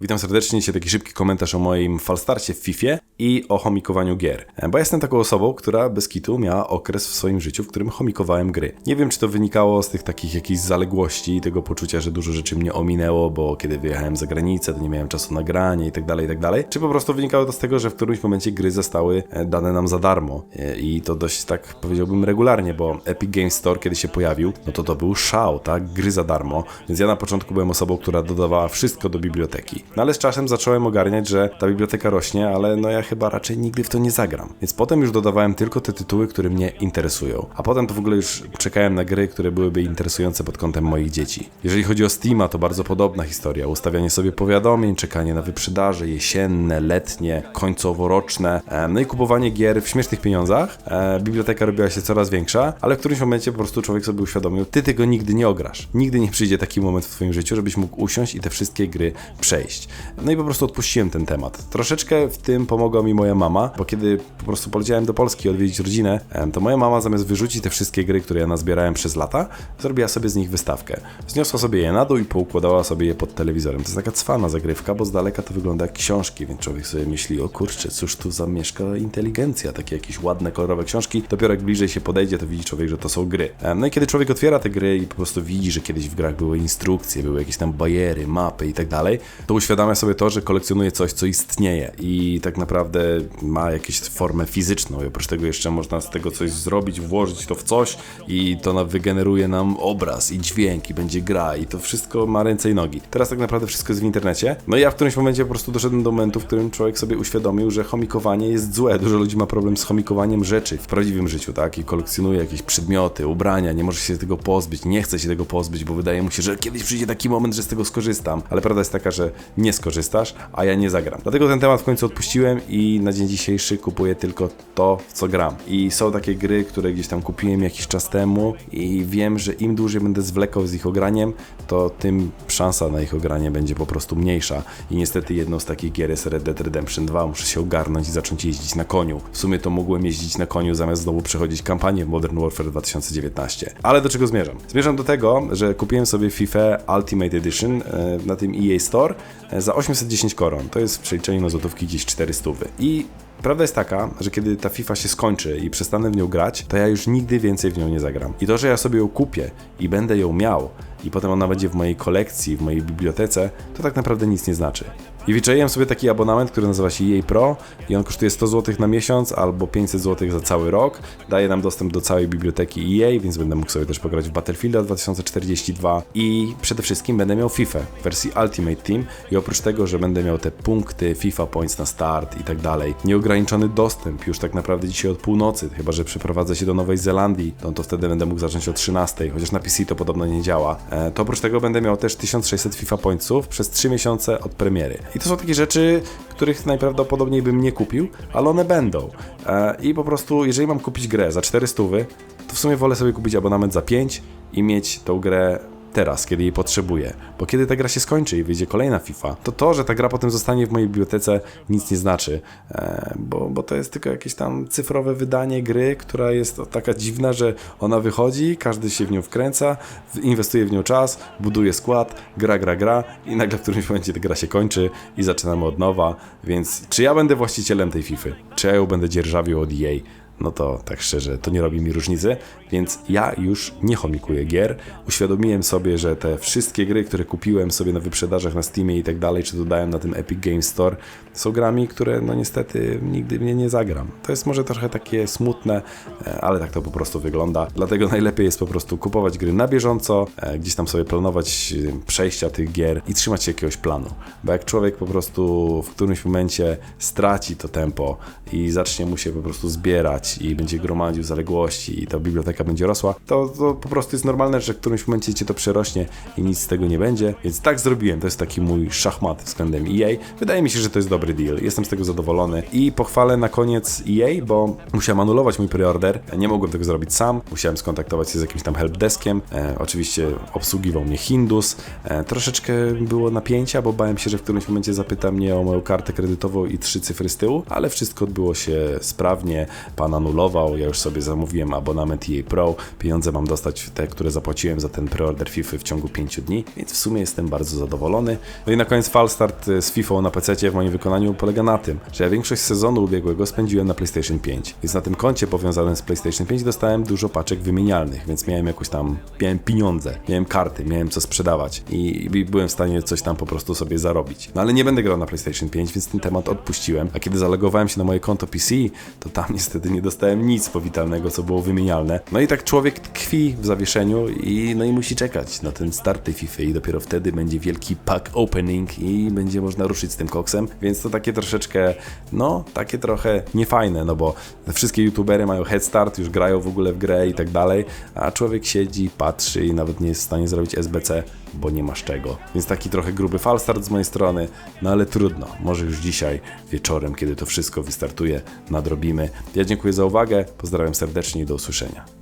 Witam serdecznie, dzisiaj taki szybki komentarz o moim falstarcie w FIFA i o chomikowaniu gier. Bo ja jestem taką osobą, która bez kitu miała okres w swoim życiu, w którym chomikowałem gry. Nie wiem, czy to wynikało z tych takich jakichś zaległości i tego poczucia, że dużo rzeczy mnie ominęło, bo kiedy wyjechałem za granicę, to nie miałem czasu na granie i tak dalej, i tak dalej. Czy po prostu wynikało to z tego, że w którymś momencie gry zostały e, dane nam za darmo. E, I to dość tak powiedziałbym regularnie, bo Epic Games Store kiedy się pojawił, no to to był szał, tak? Gry za darmo. Więc ja na początku byłem osobą, która dodawała wszystko do biblioteki. No ale z czasem zacząłem ogarniać, że ta biblioteka rośnie, ale no ja chyba raczej nigdy w to nie zagram. Więc potem już dodawałem tylko te tytuły, które mnie interesują. A potem to w ogóle już czekałem na gry, które byłyby interesujące pod kątem moich dzieci. Jeżeli chodzi o Steama, to bardzo podobna historia. Ustawianie sobie powiadomień, czekanie na wyprzedaże jesienne, letnie, końcowo-roczne, e, no i kupowanie gier w śmiesznych pieniądzach. E, Biblioteka robiła się coraz większa, ale w którymś momencie po prostu człowiek sobie uświadomił, ty tego nigdy nie ograsz. Nigdy nie przyjdzie taki moment w twoim życiu, żebyś mógł usiąść i te wszystkie gry przejść. No i po prostu odpuściłem ten temat. Troszeczkę w tym pomogła mi moja mama, bo kiedy po prostu poleciałem do Polski odwiedzić rodzinę, to moja mama zamiast wyrzucić te wszystkie gry, które ja nazbierałem przez lata, zrobiła sobie z nich wystawkę. Zniosła sobie je na dół i poukładała sobie je pod telewizorem. To jest taka cwana zagrywka, bo z daleka to wygląda jak książki, więc człowiek sobie myśli, o kurczę, cóż tu zamieszka inteligencja, takie jakieś ładne, kolorowe książki. Dopiero jak bliżej się podejdzie, to widzi człowiek, że to są gry. No i kiedy człowiek otwiera te gry i po prostu widzi, że kiedyś w grach były instrukcje, były jakieś tam bariery, mapy i tak dalej, to uświadamia sobie to, że kolekcjonuje coś, co istnieje i tak naprawdę ma jakąś formę fizyczną i oprócz tego jeszcze można z tego coś zrobić, włożyć to w coś i to wygeneruje nam obraz i dźwięk i będzie gra i to wszystko ma ręce i nogi. Teraz tak naprawdę wszystko jest w internecie. No i ja w którymś momencie po prostu doszedłem do momentu, w którym człowiek sobie uświadomił, że chomikowanie jest złe. Dużo ludzi ma problem z chomikowaniem rzeczy w prawdziwym życiu, tak? I kolekcjonuje jakieś przedmioty, ubrania, nie może się tego pozbyć, nie chce się tego pozbyć, bo wydaje mu się, że kiedyś przyjdzie taki moment, że z tego skorzystam. Ale prawda jest taka, że nie skorzystasz, a ja nie zagram. Dlatego ten temat w końcu odpuściłem i na dzień dzisiejszy kupuję tylko to, w co gram. I są takie gry, które gdzieś tam kupiłem jakiś czas temu i wiem, że im dłużej będę zwlekał z ich ograniem, to tym szansa na ich ogranie będzie po prostu mniejsza. I niestety jedną z takich gier jest Red Dead Redemption 2. Muszę się ogarnąć i zacząć jeździć na koniu. W sumie to mogłem jeździć na koniu zamiast znowu przechodzić kampanię w Modern Warfare 2019. Ale do czego zmierzam? Zmierzam do tego, że kupiłem sobie FIFA Ultimate Edition e, na tym EA Store za 810 koron. To jest w przeliczeniu na złotówki gdzieś 400. I Prawda jest taka, że kiedy ta FIFA się skończy i przestanę w nią grać, to ja już nigdy więcej w nią nie zagram. I to, że ja sobie ją kupię i będę ją miał, i potem ona będzie w mojej kolekcji, w mojej bibliotece, to tak naprawdę nic nie znaczy. I wyczaiłem sobie taki abonament, który nazywa się EA Pro i on kosztuje 100 zł na miesiąc albo 500 zł za cały rok. Daje nam dostęp do całej biblioteki EA, więc będę mógł sobie też pograć w Battlefielda 2042 i przede wszystkim będę miał FIFA w wersji Ultimate Team i oprócz tego, że będę miał te punkty FIFA Points na start i tak dalej, nieograniczony dostęp już tak naprawdę dzisiaj od północy, chyba że przeprowadzę się do Nowej Zelandii, no to wtedy będę mógł zacząć o 13, chociaż na PC to podobno nie działa. E, To oprócz tego będę miał też 1600 FIFA Pointsów przez 3 miesiące od premiery. I to są takie rzeczy, których najprawdopodobniej bym nie kupił, ale one będą. E, I po prostu, jeżeli mam kupić grę za 400, to w sumie wolę sobie kupić abonament za 5 i mieć tą grę teraz, kiedy jej potrzebuję. Bo kiedy ta gra się skończy i wyjdzie kolejna FIFA, to to, że ta gra potem zostanie w mojej bibliotece nic nie znaczy, e, bo, bo to jest tylko jakieś tam cyfrowe wydanie gry, która jest taka dziwna, że ona wychodzi, każdy się w nią wkręca, inwestuje w nią czas, buduje skład, gra, gra, gra i nagle w którymś momencie ta gra się kończy i zaczynamy od nowa, więc czy ja będę właścicielem tej FIFA? Czy ja ją będę dzierżawił od EA? No to tak szczerze, to nie robi mi różnicy, więc ja już nie chomikuję gier. Uświadomiłem sobie, że te wszystkie gry, które kupiłem sobie na wyprzedażach na Steamie i tak dalej, czy dodałem na tym Epic Games Store, są grami, które no niestety nigdy mnie nie zagram. To jest może trochę takie smutne, e, ale tak to po prostu wygląda. Dlatego najlepiej jest po prostu kupować gry na bieżąco, e, gdzieś tam sobie planować e, przejścia tych gier i trzymać się jakiegoś planu. Bo jak człowiek po prostu w którymś momencie straci to tempo i zacznie mu się po prostu zbierać i będzie gromadził zaległości i ta biblioteka będzie rosła, to, to po prostu jest normalne, że w którymś momencie cię to przerośnie i nic z tego nie będzie. Więc tak zrobiłem. To jest taki mój szachmat względem EA. Wydaje mi się, że to jest dobry deal. Jestem z tego zadowolony. I pochwalę na koniec EA, bo musiałem anulować mój preorder. Nie mogłem tego zrobić sam. Musiałem skontaktować się z jakimś tam helpdeskiem. E, oczywiście obsługiwał mnie Hindus. E, troszeczkę było napięcia, bo bałem się, że w którymś momencie zapyta mnie o moją kartę kredytową i trzy cyfry z tyłu, ale wszystko odbyło się sprawnie. Pan anulował, ja już sobie zamówiłem abonament EA Pro, pieniądze mam dostać te, które zapłaciłem za ten preorder FIFA w ciągu 5 dni, więc w sumie jestem bardzo zadowolony. No i na koniec falstart z FIFA na PC w moim wykonaniu polega na tym, że ja większość sezonu ubiegłego spędziłem na PlayStation 5, więc na tym koncie powiązanym z PlayStation 5 dostałem dużo paczek wymienialnych, więc miałem jakoś tam, miałem pieniądze, miałem karty, miałem co sprzedawać i, i byłem w stanie coś tam po prostu sobie zarobić. No ale nie będę grał na PlayStation 5, więc ten temat odpuściłem, a kiedy zalogowałem się na moje konto PC, to tam niestety nie dostałem nic powitalnego, co było wymienialne. No i tak człowiek tkwi w zawieszeniu i no i musi czekać na ten start tej FIFA i dopiero wtedy będzie wielki pack opening i będzie można ruszyć z tym koksem, więc to takie troszeczkę, no, takie trochę niefajne, no bo wszystkie youtubery mają head start, już grają w ogóle w grę i tak dalej, a człowiek siedzi, patrzy i nawet nie jest w stanie zrobić SBC, bo nie masz czego. Więc taki trochę gruby falstart z mojej strony, no ale trudno, może już dzisiaj wieczorem, kiedy to wszystko wystartuje, nadrobimy. Ja dziękuję za uwagę, pozdrawiam serdecznie i do usłyszenia.